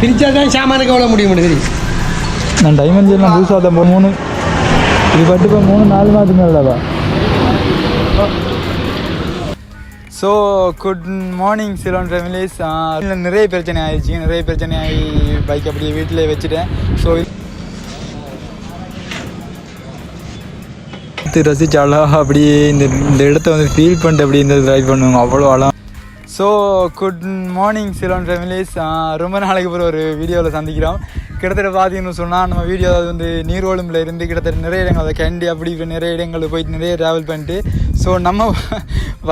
பிரிச்சா தான் சாமானுக்கு எவ்வளோ முடிய முடியுது நான் டைமண்ட் எல்லாம் புதுசாக தான் இப்போ மூணு இது பட்டு இப்போ மூணு நாலு மாதத்துக்கு மேலவா so good morning Ceylon families நிறைய பிரச்சனை ஆயிடுச்சு. நிறைய பிரச்சனை ஆகி பைக் அப்படியே வீட்டிலே வச்சுட்டேன். ஸோ ரசிச்சு அழகா அப்படியே இந்த இந்த இடத்த வந்து ஃபீல் பண்ணிட்டு அப்படியே இந்த ட்ரைவ் பண்ணுவாங்க. அவ்வளோ அழகா so good morning Ceylon families ரொம்ப நாளைக்கு அப்புறம் ஒரு வீடியோவில் சந்திக்கிறோம். கிட்டத்தட்ட பார்த்தீங்கன்னு சொன்னால் நம்ம வீடியோ அதாவது வந்து நீர்வழும்பில் இருந்து கிட்டத்தட்ட நிறைய இடங்கள் அதை கேண்டி அப்படி நிறைய இடங்களில் போயிட்டு நிறைய ட்ராவல் பண்ணிட்டு. ஸோ நம்ம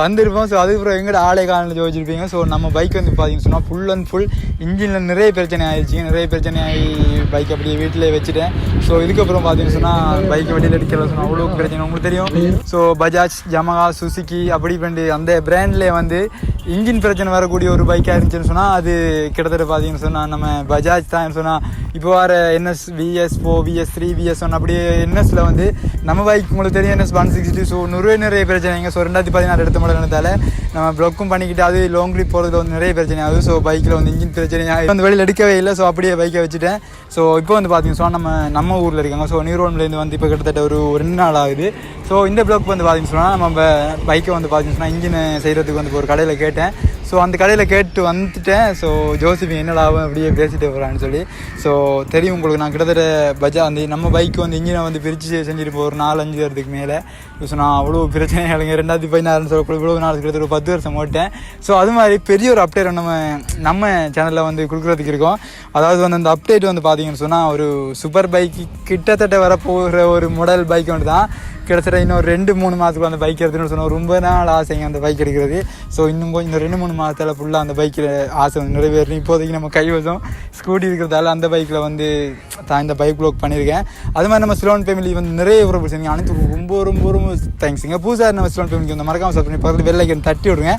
வந்திருப்போம். ஸோ அதுக்கப்புறம் எங்கட ஆலை காலில் ஜோதிச்சிருப்பீங்க. ஸோ நம்ம பைக் வந்து பார்த்தீங்கன்னு சொன்னால் ஃபுல் அண்ட் ஃபுல் இன்ஜினில் நிறைய பிரச்சனை ஆயிடுச்சு நிறைய பிரச்சனை ஆகி பைக் அப்படியே வீட்டிலே வச்சுட்டேன். ஸோ இதுக்கப்புறம் பார்த்தீங்கன்னு சொன்னால் பைக்கை வெளியில் எடுக்கல சொன்னால் அவ்வளோ பிரச்சனை உங்களுக்கு தெரியும். ஸோ பஜாஜ் ஜமகா சுசுகி அப்படி பண்ணி அந்த பிராண்ட்லேயே வந்து இன்ஜின் பிரச்சனை வரக்கூடிய ஒரு பைக்காக இருந்துச்சுன்னு சொன்னால் அது கிட்டத்தட்ட பார்த்தீங்கன்னு சொன்னால் நம்ம பஜாஜ் தான் சொன்னால் இப்போ வர NS VS four VS three VS one அப்படியே என்எஸ்ல வந்து நம்ம பைக் உங்களுக்கு தெரியும் என்எஸ் ஒன் சிக்ஸ்டி ஸோ நிறைய நிறைய பிரச்சனைங்க. ஸோ ரெண்டாயிரத்தி பதினாறு எடுத்த முடியலனால நம்ம ப்ளொக்கும் பண்ணிக்கிட்டு அது லாங் ட்ரிப் போகிறதுல வந்து நிறைய பிரச்சனை ஆகுது. ஸோ பைக்கில் வந்து இன்ஜின் பிரச்சனை ஆகுது வந்து வெளியில் எடுக்கவே இல்லை. ஸோ அப்படியே பைக்கை வச்சுட்டேன். ஸோ இப்போ வந்து பார்த்தீங்கன்னா சொன்னா நம்ம நம்ம ஊரில் இருக்காங்க. ஸோ நியூரோன்லேருந்து வந்து இப்போ கிட்டத்தட்ட ஒரு ரெண்டு நாள் ஆகுது. ஸோ இந்த பிளாக் வந்து பார்த்தீங்கன்னு சொன்னால் நம்ம பைக்கை வந்து பார்த்தீங்கன்னு சொன்னால் இன்ஜின் செய்கிறதுக்கு வந்து ஒரு கடையில் கேட்டேன். ஸோ அந்த கடையில் கேட்டு வந்துட்டேன். ஸோ ஜோசிபி என்ன லாபம் அப்படியே பேசிட்டு போகிறான்னு சொல்லி. ஸோ தெரியும் உங்களுக்கு நான் கிட்டத்தட்ட பஜா அந்த நம்ம பைக் வந்து இன்ஜினை வந்து பிரித்து செஞ்சுட்டு ஒரு நாலு அஞ்சு மேலே. ஸோ நான் அவ்வளோ பிரச்சனைகளுங்க ரெண்டாயிரத்தி பதினாறுன்னு சொல்ல இவ்வளோ நாள் கிட்டத்தட்ட ஒரு பத்து வருஷம் ஓட்டேன். ஸோ அது மாதிரி பெரிய ஒரு அப்டேட் நம்ம நம்ம சேனலில் வந்து கொடுக்குறதுக்கு இருக்கோம். அதாவது வந்து அந்த அப்டேட் வந்து பார்த்தீங்கன்னு சொன்னால் ஒரு சூப்பர் பைக்கு கிட்டத்தட்ட வரப்போகிற ஒரு மாடல் பைக் ஒன்று தான். கிட்டத்தட்ட இன்னும் ஒரு ரெண்டு மூணு மாதத்துக்கு அந்த பைக் எடுத்துன்னு சொன்னால் ரொம்ப நாள் ஆசைங்க அந்த பைக் எடுக்கிறது. ஸோ இன்னும் கொஞ்சம் இந்த ரெண்டு மூணு மாதத்தில் ஃபுல்லாக அந்த பைக்கில் ஆசை வந்து நிறைவேறணும். இப்போதைக்கு நம்ம கைவசம் ஸ்கூட்டி இருக்கிறதால அந்த பைக்கில் வந்து தான் இந்த பைக் ப்ளாக் பண்ணியிருக்கேன் அது மாதிரி நம்ம சிலோன் ஃபேமிலி வந்து நிறைய உறவு செஞ்சீங்க. அனைத்து ரொம்ப ரொம்ப ரொம்ப தேங்க்ஸுங்க புதுசாக நம்ம சிலோன் ஃபேமிலிக்கு வந்து மறக்காமல் சப்ஸ்கிரைப் பண்ணி பக்கத்தில் தட்டி விடுங்க.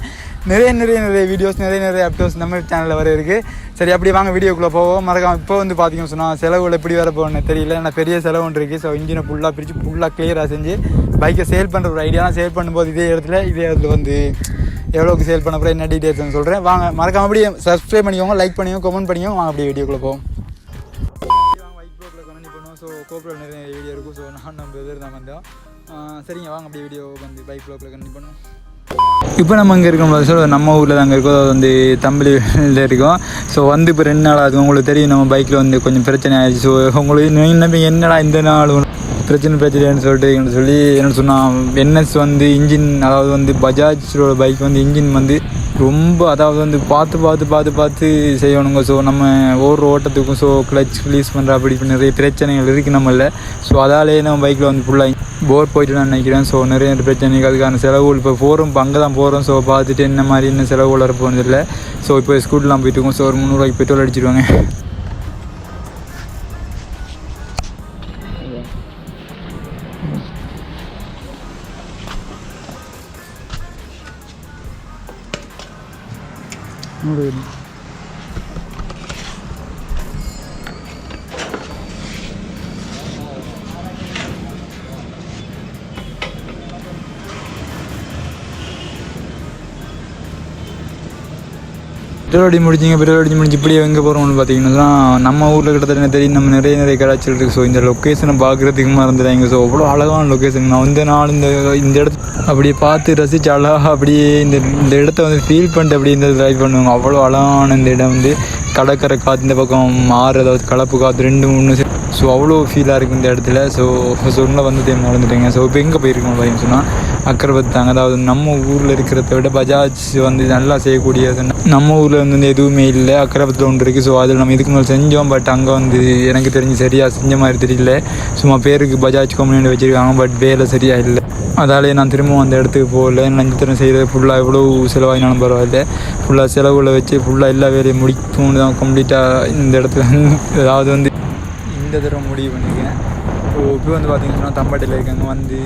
நிறைய நிறைய நிறைய வீடியோஸ் நிறைய நிறைய அப்டேட்ஸ் நம்ம சேனலில் வர இருக்குது சரி அப்படி வாங்க வீடியோக்குள்ளே போவோம். மறக்காம இப்போ வந்து பார்த்தீங்கன்னு சொன்னால் செலவுகள் எப்படி வர போகணும்னு தெரியல. ஏன்னா பெரிய செலவு ஒன்று இருக்குது ஸோ இன்ஜினை ஃபுல்லாக பிரித்து ஃபுல்லாக கிளியராக செஞ்சு பைக்கை சேல் பண்ணுற ஒரு ஐடியா சேல் பண்ணும்போது இதே இடத்துல இதே இடத்துல வந்து எவ்வளோக்கு சேல் பண்ண போகிறேன் என்ன டீட்டெயில்ஸ்னு சொல்கிறேன் வாங்க மறக்காம அப்படியே சப்ஸ்கிரைப் பண்ணிக்கோங்க லைக் பண்ணிக்கோங்க கமெண்ட் பண்ணிக்கோங்க. வாங்க அப்படியே வீடியோக்குள்ளே போவோம். ஸோ கோப்ரோவில் நிறைய வீடியோ இருக்கும். ஸோ நான் நம்ம எதிர் தான் வந்தோம். சரிங்க வாங்க அப்படியே வீடியோ வந்து பைக் ப்ளாக்ல கண்டினியூ பண்ணுவோம். இப்போ நம்ம அங்கே இருக்கோம். சார் நம்ம ஊரில் அங்கே இருக்கோம். அது வந்து தம்பியில் இருக்கோம். ஸோ வந்து இப்போ ரெண்டு நாள் ஆகுது. உங்களுக்கு தெரியும் நம்ம பைக்கில் வந்து கொஞ்சம் பிரச்சனை ஆயிடுச்சு. ஸோ உங்களுக்கு என்னடா இந்த நாள் பிரச்சனை பிரச்சனைன்னு சொல்லிட்டு என்கிட்ட சொல்லி என்ன சொன்னால் என்எஸ் வந்து இன்ஜின் அதாவது வந்து பஜாஜோட பைக் வந்து இன்ஜின் வந்து ரொம்ப அதாவது வந்து பார்த்து பார்த்து பார்த்து பார்த்து செய்யணுங்க. ஸோ நம்ம ஓடுற ஓட்டத்துக்கும் ஸோ கிளச் ரிலீஸ் பண்ணுற அப்படி நிறைய பிரச்சனைகள் இருக்குது நம்மள. ஸோ அதாலே நம்ம பைக்கில் வந்து ஃபுல்லாக போர் போயிட்டு நான் நினைக்கிறேன். ஸோ நிறைய நிறைய பிரச்சனைகள் அதுக்கான செலவுகள் இப்போ போகிறோம் இப்போ அங்கே தான் போகிறோம் ஸோ பார்த்துட்டு என்ன மாதிரி என்ன செலவுகள் வர இல்லை ஸோ இப்போ ஸ்கூட்டெலாம் போயிட்டு இருக்கோம். ஸோ ஒரு முந்நூறுவாய்க்கு பெட்ரோல் அடிச்சிருவாங்க. ನೋಡಿ பெட்ரோல் அடி முடிச்சிங்க பெட்ரோல் அடிச்சு முடிஞ்சு இப்படியே எங்கே போகிறோம்னு பார்த்தீங்கன்னா நம்ம ஊரில் கிட்டத்தட்ட தெரியும் நம்ம நிறைய நிறைய கலாச்சாரம் இருக்குது ஸோ இந்த லொக்கேஷனை பார்க்குறதுக்கு மறந்துடாங்க ஸோ அவ்வளோ அழகான லொக்கேஷன் நான் வந்து நாள் இந்த இந்த இடத்த அப்படியே பார்த்து ரசித்து அழகாக அப்படியே இந்த இந்த இடத்த வந்து ஃபீல் பண்ணிட்டு அப்படியே இந்த ட்ரைவ் பண்ணுவாங்க. அவ்வளோ அழகான இந்த இடம் வந்து. கடற்கரை காற்று இந்த பக்கம் ஆறு அதாவது கலப்பு காற்று ரெண்டு மூணு ஸோ அவ்வளோ ஃபீலாக இருக்குது இந்த இடத்துல. ஸோ சொன்ன வந்து தேர்ந்து நடந்துட்டேங்க ஸோ இப்போ எங்கே போயிருக்கோம் அப்படின்னு சொன்னால் அக்கரபத்தாங்க அதாவது நம்ம ஊரில் இருக்கிறத விட பஜாஜ் வந்து நல்லா செய்யக்கூடியது நம்ம ஊரில் வந்து எதுவுமே இல்லை. அக்கரபத்தில் ஒன்று இருக்குது ஸோ அதில் நம்ம இதுக்கு மேலே செஞ்சோம். பட் அங்கே வந்து எனக்கு தெரிஞ்சு சரியாக செஞ்ச மாதிரி தெரியல. சும்மா பேருக்கு பஜாஜ் கம்பெனி வச்சுருக்காங்க. பட் வேலை சரியாக இல்லை. அதாலே நான் திரும்பவும் அந்த இடத்துக்கு போகல. நஞ்சத்திரம் செய்கிறது ஃபுல்லாக எவ்வளோ செலவாகினாலும் பரவாயில்ல. ஃபுல்லாக செலவுகளை வச்சு ஃபுல்லாக எல்லா வேலையும் முடிக்கணும்னு தான் கம்ப்ளீட்டாக இந்த இடத்துல அதாவது வந்து இந்த தடவை முடிவு பண்ணியிருக்கேன் ஸோ இப்போ வந்து பார்த்தீங்கன்னா தம்பாட்டியில் இருக்காங்க. வந்து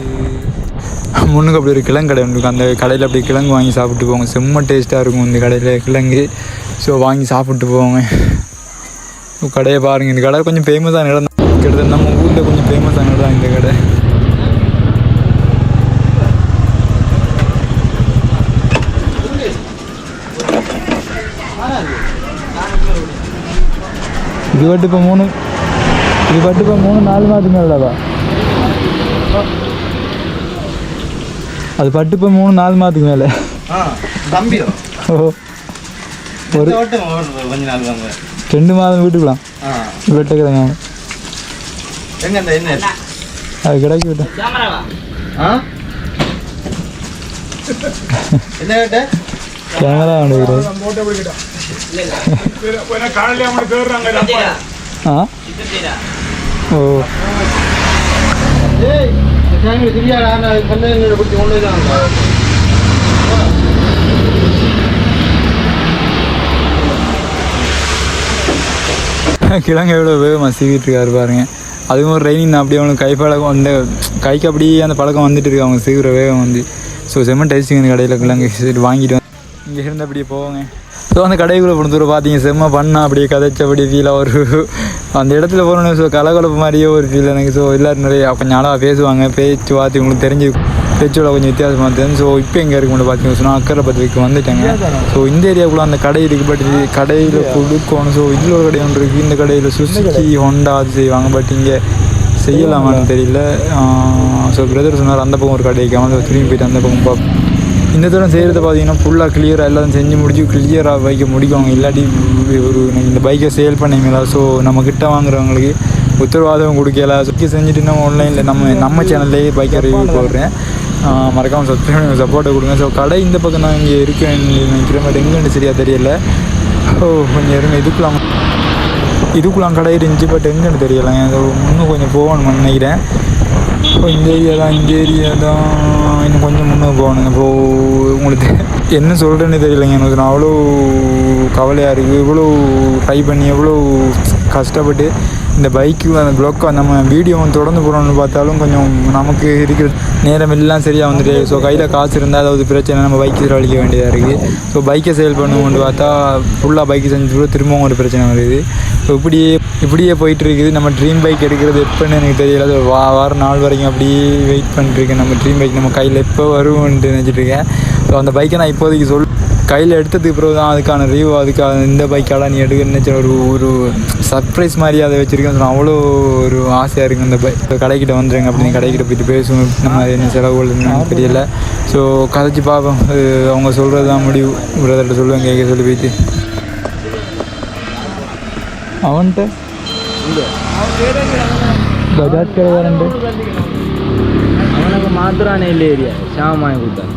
முன்னுக்கு அப்படி ஒரு கிழங்கு கடை ஒன்று அந்த கடையில் அப்படி கிழங்கு வாங்கி சாப்பிட்டு போவாங்க. செம்ம டேஸ்ட்டாக இருக்கும் இந்த கடையில் கிழங்கு. ஸோ வாங்கி சாப்பிட்டு போவாங்க. ஸோ கடையை பாருங்கள் இந்த கடை கொஞ்சம் ஃபேமஸான இடம் தான் கிட்டத்தட்ட நம்ம ஊரில் கொஞ்சம் ஃபேமஸான இடம் தான் இந்த கடை இது பட்டு இப்போ மூணு இது பட்டு இப்போ மூணு நாலு மாதத்துக்கு மேலவா அது பட்டு இப்போ மூணு நாலு மாதத்துக்கு மேலே ஆ தம்பியோ ஓ ஒரு கொஞ்ச நாள் ரெண்டு மாதம் வீட்டுக்கலாம் வெட்ட என்ன அது கிடக்கி விட்டேன் கேமரா வந்துருக்குது தான் கிழங்கு எவ்வளோ வேகமாக சீவிட்டு இருக்காரு பாருங்க அதுவும் ஒரு ரைனிங் தான் அப்படியே அவனுக்கு கை பழக்கம் அந்த கைக்கு அப்படியே அந்த பழக்கம் வந்துட்டு இருக்கு அவங்க சீக்கிர வேகம் வந்து ஸோ செம்மன் இந்த கடையில் கிழங்கு வாங்கிட்டு வந்து இங்கே இருந்து அப்படியே போவாங்க ஸோ அந்த கடைக்குள்ளே தூரம் பார்த்தீங்க செம்ம பண்ணா அப்படியே கதைச்ச அப்படியே ஃபீலாக ஒரு அந்த இடத்துல போகணும் ஸோ கலகலப்பு மாதிரியே ஒரு ஃபீல் எனக்கு. ஸோ எல்லோரும் நிறைய கொஞ்சம் நாளாக பேசுவாங்க. பேச்சு வார்த்தை உங்களுக்கு தெரிஞ்சு பேச்சோட கொஞ்சம் வித்தியாசமாக தெரியும் ஸோ இப்போ எங்கே இருக்குன்னு பார்த்தீங்கன்னா சொன்னால் அக்கறை பத்திரிக்கை வந்துட்டாங்க. ஸோ இந்த ஏரியாவுக்குள்ள அந்த கடை இருக்கு பட் இது கடையில் கொடுக்கணும். ஸோ இதில் ஒரு கடை ஒன்று இருக்குது இந்த கடையில் சுசுக்கி ஹோண்டா அது செய்வாங்க. பட் இங்கே செய்யலாமான்னு தெரியல. ஸோ பிரதர் சொன்னார் அந்த பக்கம் ஒரு கடை வைக்காம ஸோ திரும்பி போயிட்டு அந்த பக்கம் பார்ப்போம் இந்த தூரம் செய்கிறது பார்த்தீங்கன்னா ஃபுல்லாக கிளியராக எல்லாம் செஞ்சு முடிச்சு கிளியராக பைக்கை முடிக்கணும் இல்லாட்டி ஒரு இந்த பைக்கை சேல் பண்ணீங்களா ஸோ நம்ம கிட்ட வாங்குறவங்களுக்கு உத்தரவாதம் கொடுக்கல. சுற்றி செஞ்சுட்டு நம்ம ஆன்லைனில் நம்ம நம்ம சேனல்லேயே பைக்கை ரிவ்யூ போடுறேன். மறக்காமல் சப்ஸ்கிரைப் சப்போர்ட்டை கொடுங்க. ஸோ கடை இந்த பக்கம் தான் இங்கே இருக்கேன் நினைக்கிறேன் பட் எங்கேன்னு சரியாக தெரியல. ஓ கொஞ்சம் இருங்க. இதுக்குலாம் இதுக்குலாம் கடை இருந்துச்சு பட் எங்கேன்னு தெரியலைங்க. ஸோ இன்னும் கொஞ்சம் போகணும்னு நினைக்கிறேன். இந்த ஏரியா தான் இந்த ஏரியா தான் இன்னும் கொஞ்சம் முன்னே போகணுங்க இப்போ உங்களுக்கு என்ன சொல்கிறேன்னு தெரியலைங்க. எனக்கு நான் அவ்வளோ கவலையாக இருக்குது இவ்வளோ ட்ரை பண்ணி எவ்வளோ கஷ்டப்பட்டு இந்த பைக்கு அந்த க்ளோக்கோ நம்ம வீடியோ தொடர்ந்து போகிறோம்னு பார்த்தாலும் கொஞ்சம் நமக்கு இருக்கிற நேரம் எல்லாம் சரியாக வந்துட்டு ஸோ கையில் காசு இருந்தால் அதாவது பிரச்சனை நம்ம பைக்கு செலவழிக்க வேண்டியதாக இருக்குது. ஸோ பைக்கை சேல் பண்ணுவோம்னு பார்த்தா ஃபுல்லாக பைக்கு செஞ்சு திரும்பவும் ஒரு பிரச்சனை வருது. ஸோ இப்படியே இப்படியே போயிட்டு இருக்குது. நம்ம ட்ரீம் பைக் எடுக்கிறது எப்போன்னு எனக்கு தெரியல. அது வா வார நாள் வரைக்கும் அப்படியே வெயிட் பண்ணிட்டுருக்கேன் நம்ம ட்ரீம் பைக் நம்ம கையில் எப்போ வருவோன்ட்டு நினச்சிட்டு இருக்கேன். ஸோ அந்த பைக்கை நான் இப்போதைக்கு சொல் கையில் எடுத்ததுக்கு பிறகு தான் அதுக்கான ரிவ்யூ அதுக்கான இந்த பைக்கெல்லாம் நீ எடுக்கணும்னு ஒரு ஒரு சர்ப்ரைஸ் மாதிரி அதை வச்சுருக்கேன் அவ்வளோ ஒரு ஆசையாக இருக்குது அந்த பைக் கடைக்கிட்ட வந்துடுங்க அப்படின்னு கடைக்கிட்ட போயிட்டு பேசுவோம். நம்ம என்ன செலவுகள் என்னன்னு தெரியல. ஸோ கதைச்சி பார்ப்போம். அவங்க சொல்கிறது தான் முடிவு. பிரதர்கிட்ட சொல்லுவேன் கேட்க சொல்லி போயிட்டு. அவன்கிட்ட? பஜாஜ் கடைக்காரன்ட்டு? அவனுக்கு மாத்திரானே இல்லை ஏரியா. சாமான் கொடுத்தாங்க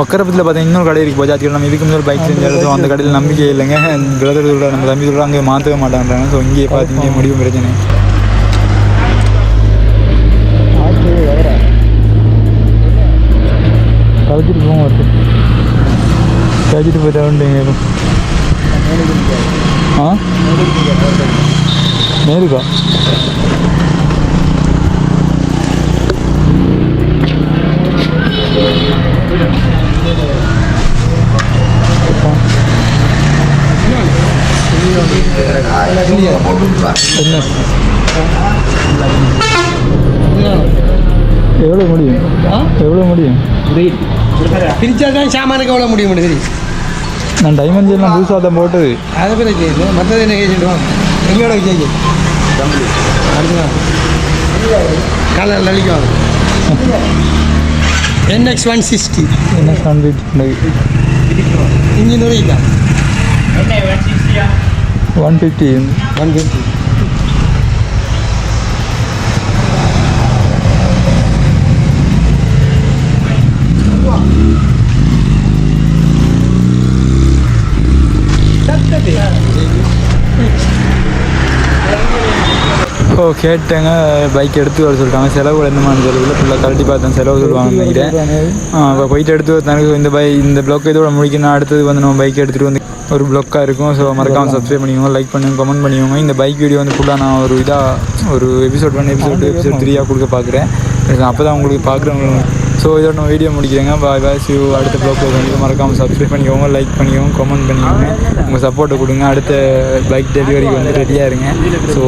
ஒக்கரப்பத்தில் பார்த்தா இன்னொரு கடை இருக்குது பஜாஜ் கடை. நம்ம இதுக்கு முன்னாடி பைக் செஞ்ச அந்த கடையில் நம்பிக்கை இல்லைங்க. பிரதர் சொல்கிற நம்ம தம்பி சொல்கிற அங்கே மாற்றவே மாட்டான்றாங்க. ஸோ இங்கேயே பார்த்து இங்கே முடியும் பிரச்சனை. கழிச்சிட்டு போகும் ஒருத்தர் கழிச்சிட்டு போயிட்டு ஆ? நேருக்கா என்ன எவ்வளோ முடியும் எவ்வளோ முடியும்? பிரிச்சா தான் சாமானுக்கு எவ்வளோ முடியும் தெரியும். நான் டைமண்ட் எல்லாம் புதுசாக தான் போட்டது. அதை பிரச்சனை இல்லை மற்றது என்ன கேட்டு வாங்க எங்களோட கேட்கு கலர் அழிக்குவாங்க என்எக்ஸ் ஒன் சிக்ஸ்டி என்ன கான்வெயிட் இன்ஜின் வரைக்கும் ஒன் ஃபிஃப்டி ஒன் ஃபிஃப்டி ஓ கேட்டேங்க. பைக் எடுத்து வர சொல்லிட்டாங்க. செலவு என்னமான்னு தெரியல ஃபுல்லாக கழட்டி பார்த்தேன் செலவு சொல்லுவாங்கன்னு நினைக்கிறேன். இப்போ போயிட்டு எடுத்து தனக்கு இந்த பை இந்த ப்ளாக் இதோட முடிக்கணும். அடுத்தது வந்து நம்ம பைக் எடுத்துகிட்டு வந்து ஒரு ப்ளாக்காக இருக்கும். ஸோ மறக்காமல் சப்ஸ்கிரைப் பண்ணிக்கோங்க லைக் பண்ணுங்க கமெண்ட் பண்ணிக்கோங்க. இந்த பைக் வீடியோ வந்து ஃபுல்லாக நான் ஒரு இதாக ஒரு எபிசோட் ஒன் எபிசோட் எபிசோட் த்ரீயாக கொடுக்க பார்க்குறேன் அப்போ தான் உங்களுக்கு பார்க்குறவங்க ஸோ இதோட நான் வீடியோ முடிக்கிறேங்க. பாய் பாய் சி அடுத்த ப்ளாக் வந்து மறக்காமல் சப்ஸ்கிரைப் பண்ணிக்கோங்க லைக் பண்ணிக்கோங்க கமெண்ட் பண்ணிக்கோங்க. உங்கள் சப்போர்ட்டை கொடுங்க. அடுத்த பைக் டெலிவரிக்கு வந்து ரெடியாக இருங்க. ஸோ